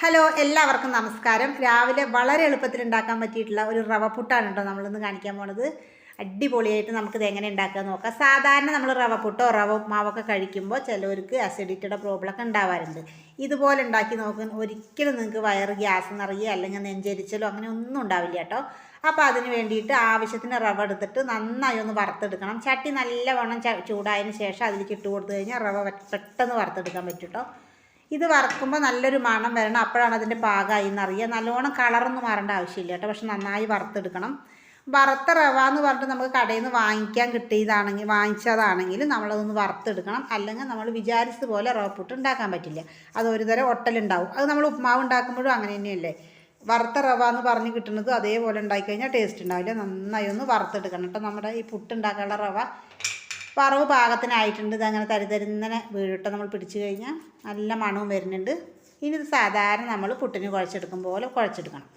Hello എല്ലാവർക്കും നമസ്കാരം. രാവിലെ വളരെ എളുപ്പത്തിൽ ഉണ്ടാക്കാൻ പറ്റിയിട്ടുള്ള ഒരു റവ പുട്ടാണ് കേട്ടോ നമ്മളിന്ന് കാണിക്കാൻ പോണത്. അടിപൊളിയായിട്ട് നമുക്കിത് എങ്ങനെ ഉണ്ടാക്കുക നോക്കാം. സാധാരണ നമ്മൾ റവ പുട്ടോ റവ മാവൊക്കെ കഴിക്കുമ്പോൾ ചിലവർക്ക് അസിഡിറ്റിയുടെ പ്രോബ്ലമൊക്കെ ഉണ്ടാവാറുണ്ട്. ഇതുപോലെ ഉണ്ടാക്കി നോക്ക് ഒരിക്കലും നിങ്ങൾക്ക് വയറ് ഗ്യാസ് നിറയുക അല്ലെങ്കിൽ നെഞ്ചരിച്ചലോ അങ്ങനെ ഒന്നും ഉണ്ടാവില്ല കേട്ടോ. അപ്പോൾ അതിന് വേണ്ടിയിട്ട് ആവശ്യത്തിന് റവ എടുത്തിട്ട് നന്നായി ഒന്ന് വറുത്തെടുക്കണം. ചട്ടി നല്ലവണ്ണം ചൂടായതിന് ശേഷം അതിലേക്ക് ഇട്ട് കൊടുത്തു കഴിഞ്ഞാൽ റവ പെട്ടെന്ന് വറുത്തെടുക്കാൻ പറ്റും കേട്ടോ. ഇത് വറക്കുമ്പോൾ നല്ലൊരു മണം വരണം. അപ്പോഴാണ് അതിന്റെ പാകമായി എന്നറിയുക. നല്ലോണം കളറൊന്നും മാറേണ്ട ആവശ്യമില്ല കേട്ടോ. പക്ഷെ നന്നായി വറുത്തെടുക്കണം. വറുത്ത റവ എന്ന് പറഞ്ഞിട്ട് നമുക്ക് കടയിൽ നിന്ന് വാങ്ങിക്കാൻ കിട്ടിയതാണെങ്കിൽ വാങ്ങിച്ചതാണെങ്കിൽ നമ്മളതൊന്ന് വറുത്തെടുക്കണം. അല്ലെങ്കിൽ നമ്മൾ വിചാരിച്ചതുപോലെ റവ പുട്ട് ഉണ്ടാക്കാൻ പറ്റില്ല. അത് ഒരു തരം ഒട്ടലുണ്ടാവും. അത് നമ്മൾ ഉപ്മാവ് ഉണ്ടാക്കുമ്പോഴും അങ്ങനെ തന്നെയല്ലേ? വറുത്ത റവ എന്ന് പറഞ്ഞ് കിട്ടുന്നത് അതേപോലെ ഉണ്ടാക്കി കഴിഞ്ഞാൽ ടേസ്റ്റ് ഉണ്ടാവില്ല. നന്നായി ഒന്ന് വറുത്തെടുക്കണം. കേട്ടോ നമ്മുടെ ഈ പുട്ടുണ്ടാക്കാനുള്ള റവ. വറവ് പാകത്തിനായിട്ടുണ്ട്. ഇത് അങ്ങനെ വീഴിട്ട് നമ്മൾ പിടിച്ചു കഴിഞ്ഞാൽ നല്ല മണവും വരുന്നുണ്ട്. ഇനി ഇത് സാധാരണ നമ്മൾ പുട്ടിന് കുഴച്ചെടുക്കും പോലെ കുഴച്ചെടുക്കണം.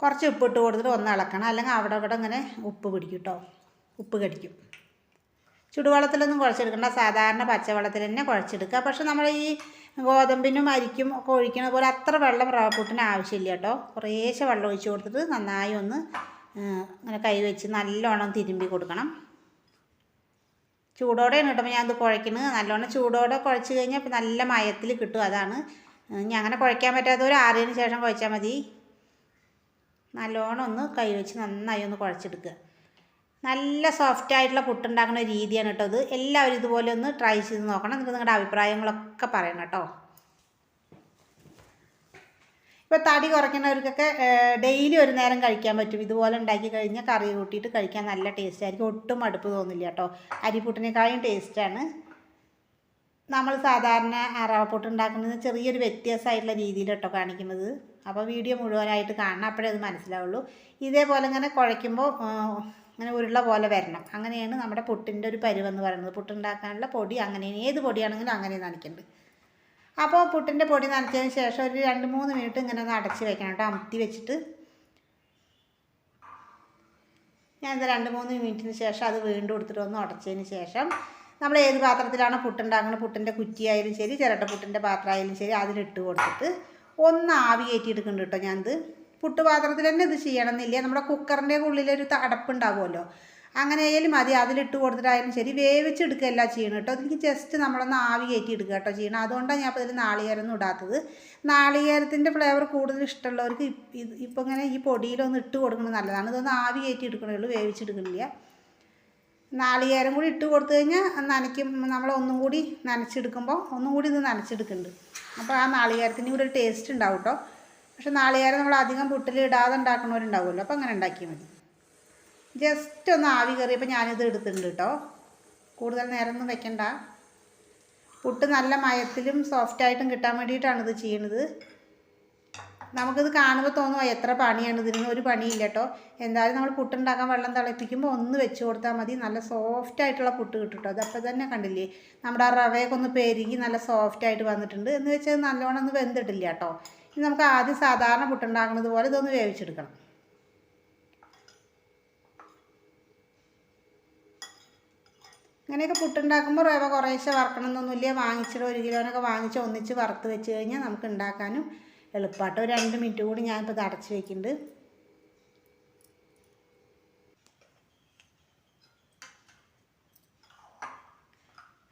കുറച്ച് ഉപ്പ് ഇട്ട് കൊടുത്തിട്ട് ഒന്ന് ഇളക്കണം. അല്ലെങ്കിൽ അവിടെ ഇവിടെ ഇങ്ങനെ ഉപ്പ് പിടിക്കും കേട്ടോ ഉപ്പ് കടിക്കും. ചുടുവെള്ളത്തിലൊന്നും കുഴച്ചെടുക്കണ്ട. സാധാരണ പച്ചവെള്ളത്തിൽ തന്നെ കുഴച്ചെടുക്കുക. പക്ഷെ നമ്മൾ ഈ ഗോതമ്പിനും അരിക്കും ഒക്കെ ഒഴിക്കണ പോലെ അത്ര വെള്ളം റവപ്പുട്ടിന് ആവശ്യമില്ല കേട്ടോ കുറേശ്ശെ വെള്ളം ഒഴിച്ച് കൊടുത്തിട്ട് നന്നായി ഒന്ന് ഇങ്ങനെ കൈ വെച്ച് നല്ലോണം തിരുമ്പി കൊടുക്കണം. ചൂടോടെയാണ് കേട്ടോ ഞാൻ ഇത് കുഴക്കുന്നത് നല്ലോണം ചൂടോടെ കുഴച്ച് കഴിഞ്ഞാൽ നല്ല മയത്തിൽ കിട്ടും അതാണ്. ഇനി അങ്ങനെ കുഴയ്ക്കാൻ ഒരു ആറിയതിന് ശേഷം കുഴച്ചാൽ മതി. നല്ലോണം ഒന്ന് കൈ വെച്ച് നന്നായി ഒന്ന് കുഴച്ചെടുക്കുക. നല്ല സോഫ്റ്റ് ആയിട്ടുള്ള പുട്ടുണ്ടാക്കുന്ന രീതിയാണ് കേട്ടോ ഇത്. എല്ലാവരും ഇതുപോലെ ഒന്ന് ട്രൈ ചെയ്ത് നോക്കണം. എന്നിട്ട് നിങ്ങളുടെ അഭിപ്രായങ്ങളൊക്കെ പറയണം കേട്ടോ. ഇപ്പോൾ തടി കുറയ്ക്കുന്നവർക്കൊക്കെ ഡെയിലി ഒരു നേരം കഴിക്കാൻ പറ്റും. ഇതുപോലെ ഉണ്ടാക്കി കഴിഞ്ഞാൽ കറി കൂട്ടിയിട്ട് കഴിക്കാൻ നല്ല ടേസ്റ്റ് ആയിരിക്കും. ഒട്ടും മടുപ്പ് തോന്നില്ല കേട്ടോ. അരിപ്പൂട്ടിനേക്കാളും ടേസ്റ്റാണ് നമ്മൾ സാധാരണ അറവപ്പൂട്ട് ഉണ്ടാക്കുന്നത് ചെറിയൊരു വ്യത്യാസമായിട്ടുള്ള രീതിയിൽ കേട്ടോ കാണിക്കുന്നത്. അപ്പോൾ വീഡിയോ മുഴുവനായിട്ട് കാണണം. അപ്പോഴേ അത് മനസ്സിലാവുള്ളൂ. ഇതേപോലെ ഇങ്ങനെ കുഴയ്ക്കുമ്പോൾ അങ്ങനെ ഉരുള പോലെ വരണം. അങ്ങനെയാണ് നമ്മുടെ പുട്ടിന്റെ ഒരു പരുവെന്ന് പറയുന്നത്. പുട്ടുണ്ടാക്കാനുള്ള പൊടി അങ്ങനെ ഏത് പൊടിയാണെങ്കിലും അങ്ങനെ നനയ്ക്കേണ്ടത്. അപ്പോൾ പുട്ടിന്റെ പൊടി നനച്ചതിന് ശേഷം ഒരു രണ്ട് മൂന്ന് മിനിറ്റ് ഇങ്ങനെ ഒന്ന് അടച്ച് വെക്കണം കേട്ടോ. അമത്തി വെച്ചിട്ട്. ഞാൻ ഇത് രണ്ട് മൂന്ന് മിനിറ്റിന് ശേഷം അത് വീണ്ടും എടുത്തിട്ട് ഒന്ന് ഉടച്ചതിന് ശേഷം നമ്മൾ ഏത് പാത്രത്തിലാണ് പുട്ടുണ്ടാക്കുന്നത് പുട്ടിന്റെ കുറ്റിയായാലും ശരി ചിരട്ട പുട്ടിന്റെ പാത്രമായാലും ശരി അതിലിട്ട് കൊടുത്തിട്ട് ഒന്ന് ആവി കയറ്റിയെടുക്കുന്നുണ്ട് കേട്ടോ ഞാനിത്. പുട്ട് പാത്രത്തിൽ തന്നെ ഇത് ചെയ്യണമെന്നില്ല. നമ്മുടെ കുക്കറിന്റെ ഉള്ളിലൊരു അടപ്പുണ്ടാവുമല്ലോ അങ്ങനെ ആയാലും മതി അതിലിട്ട് കൊടുത്തിട്ടായാലും ശരി. വേവിച്ചെടുക്കുകയല്ല ചെയ്യണം കേട്ടോ. അതിലേക്ക് ജസ്റ്റ് നമ്മളൊന്ന് ആവി കയറ്റി എടുക്കുക കേട്ടോ ചെയ്യണം. അതുകൊണ്ടാണ് ഞാൻ അപ്പോൾ ഇതിൽ നാളികേരമൊന്നും ഇടാത്തത്. നാളികേരത്തിന്റെ ഫ്ലേവർ കൂടുതൽ ഇഷ്ടമുള്ളവർക്ക് ഇത് ഇപ്പോൾ ഇങ്ങനെ ഈ പൊടിയിലൊന്ന് ഇട്ട് കൊടുക്കുന്നത് നല്ലതാണ്. ഇതൊന്ന് ആവി കയറ്റി എടുക്കണേ ഉള്ളൂ വേവിച്ചെടുക്കണില്ല. നാളികേരം കൂടി ഇട്ട് കൊടുത്തു കഴിഞ്ഞാൽ നനയ്ക്കും. നമ്മൾ ഒന്നും കൂടി നനച്ചെടുക്കുമ്പോൾ ഒന്നും കൂടി ഇത് നനച്ചെടുക്കുന്നുണ്ട്. അപ്പോൾ ആ നാളികേരത്തിന് കൂടി ഒരു ടേസ്റ്റ് ഉണ്ടാവും കേട്ടോ. പക്ഷെ നാളികേരം നമ്മൾ അധികം പുട്ടിൽ ഇടാതെ ഉണ്ടാക്കുന്നവരുണ്ടാവുമല്ലോ. അപ്പോൾ അങ്ങനെ ഉണ്ടാക്കിയാൽ മതി. ജസ്റ്റ് ഒന്ന് ആവി കയറിയപ്പോൾ ഞാനിത് എടുത്തിട്ടുണ്ട് കേട്ടോ കൂടുതൽ നേരം ഒന്നും വെക്കണ്ട. പുട്ട് നല്ല മയത്തിലും സോഫ്റ്റായിട്ടും കിട്ടാൻ വേണ്ടിയിട്ടാണ് ഇത് ചെയ്യണത്. നമുക്കിത് കാണുമ്പോൾ തോന്നുമോ എത്ര പണിയാണ് ഇതിന്? ഒരു പണിയില്ല കേട്ടോ എന്തായാലും നമ്മൾ പുട്ടുണ്ടാക്കാൻ വെള്ളം തിളപ്പിക്കുമ്പോൾ ഒന്ന് വെച്ച് കൊടുത്താൽ മതി. നല്ല സോഫ്റ്റ് ആയിട്ടുള്ള പുട്ട് കിട്ടും കേട്ടോ അതപ്പോൾ തന്നെ കണ്ടില്ലേ? നമ്മുടെ ആ റവയൊക്കെ ഒന്ന് പെരുകി നല്ല സോഫ്റ്റ് ആയിട്ട് വന്നിട്ടുണ്ട്. എന്ന് വെച്ചാൽ നല്ലോണം ഒന്ന് വെന്തിട്ടില്ല കേട്ടോ ഇനി നമുക്ക് ആദ്യം സാധാരണ പുട്ടുണ്ടാക്കുന്നത് പോലെ ഇതൊന്ന് വേവിച്ചെടുക്കണം. ഇങ്ങനെയൊക്കെ പുട്ടുണ്ടാക്കുമ്പോൾ റവ കുറേശ്ശെ വറക്കണം എന്നൊന്നുമില്ല വാങ്ങിച്ചിട്ട് ഒരു കിലോനൊക്കെ വാങ്ങിച്ച് ഒന്നിച്ച് വറുത്ത് വെച്ച് കഴിഞ്ഞാൽ നമുക്ക് ഉണ്ടാക്കാനും എളുപ്പമാട്ടോ ഒരു രണ്ട് മിനിറ്റ് കൂടി ഞാനിപ്പോൾ ഇത് അടച്ച് വെക്കുന്നുണ്ട്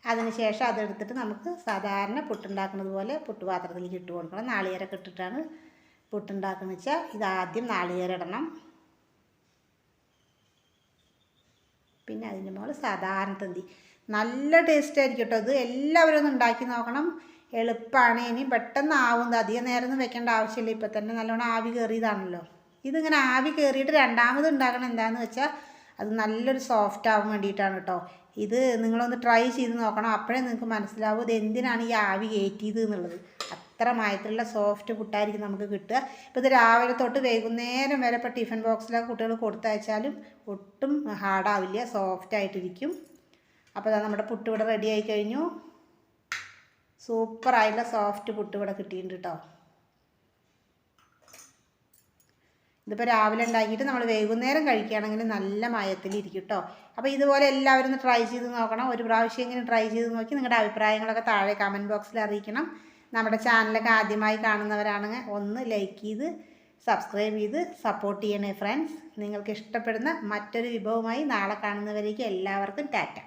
അതിനുശേഷം അതെടുത്തിട്ട് നമുക്ക് സാധാരണ പുട്ടുണ്ടാക്കുന്നത് പോലെ പുട്ടുപാത്രത്തിലേക്ക് ഇട്ട് കൊടുക്കണം. നാളികേരൊക്കെ ഇട്ടിട്ടാണ് പുട്ടുണ്ടാക്കുന്നത് വെച്ചാൽ ഇതാദ്യം നാളികേരം ഇടണം. പിന്നെ അതിന്റെ മുകളിൽ സാധാരണ തന്തി. നല്ല ടേസ്റ്റ് ആയിരിക്കും കേട്ടോ ഇത് എല്ലാവരും ഒന്ന് ഉണ്ടാക്കി നോക്കണം. എളുപ്പമാണ് ഇനി പെട്ടെന്ന് ആവും. അധികം നേരം ഒന്നും വെക്കേണ്ട ആവശ്യമില്ല. ഇപ്പം തന്നെ നല്ലോണം ആവി കയറിയതാണല്ലോ ഇതിങ്ങനെ ആവി കയറിയിട്ട് രണ്ടാമത് ഉണ്ടാക്കണം എന്താണെന്ന് വെച്ചാൽ അത് നല്ലൊരു സോഫ്റ്റ് ആവാൻ വേണ്ടിയിട്ടാണ് കേട്ടോ ഇത് നിങ്ങളൊന്ന് ട്രൈ ചെയ്ത് നോക്കണം. അപ്പോഴേ നിങ്ങൾക്ക് മനസ്സിലാവും ഇത് എന്തിനാണ് ഈ ആവി കയറ്റിയത് എന്നുള്ളത്. അത്ര മയത്തിലുള്ള സോഫ്റ്റ് പുട്ടായിരിക്കും നമുക്ക് കിട്ടുക. ഇപ്പോൾ ഇത് രാവിലെ തൊട്ട് വൈകുന്നേരം വരെ ഇപ്പോൾ ടിഫിൻ ബോക്സിലൊക്കെ കുട്ടികൾ കൊടുത്തയച്ചാലും ഒട്ടും ഹാർഡാവില്ല സോഫ്റ്റ് ആയിട്ടിരിക്കും. അപ്പോൾ അതാ നമ്മുടെ പുട്ട് ഇവിടെ റെഡി ആയി കഴിഞ്ഞു. സൂപ്പറായിട്ടുള്ള സോഫ്റ്റ് പുട്ട് ഇവിടെ കിട്ടിയിട്ടുണ്ട് കേട്ടോ. ഇതിപ്പോൾ രാവിലെ ഉണ്ടാക്കിയിട്ട് നമ്മൾ വൈകുന്നേരം കഴിക്കുകയാണെങ്കിൽ നല്ല മയത്തിലിരിക്കും കേട്ടോ. അപ്പോൾ ഇതുപോലെ എല്ലാവരും ഒന്ന് ട്രൈ ചെയ്ത് നോക്കണം. ഒരു പ്രാവശ്യം ഇങ്ങനെ ട്രൈ ചെയ്ത് നോക്കി നിങ്ങളുടെ അഭിപ്രായങ്ങളൊക്കെ താഴെ കമന്റ് ബോക്സിൽ അറിയിക്കണം. നമ്മുടെ ചാനലൊക്കെ ആദ്യമായി കാണുന്നവരാണെങ്കിൽ ഒന്ന് ലൈക്ക് ചെയ്ത് സബ്സ്ക്രൈബ് ചെയ്ത് സപ്പോർട്ട് ചെയ്യണേ ഫ്രണ്ട്സ് നിങ്ങൾക്ക് ഇഷ്ടപ്പെടുന്ന മറ്റൊരു വിഭവമായി നാളെ കാണുന്നവരേക്ക് എല്ലാവർക്കും ടാറ്റ.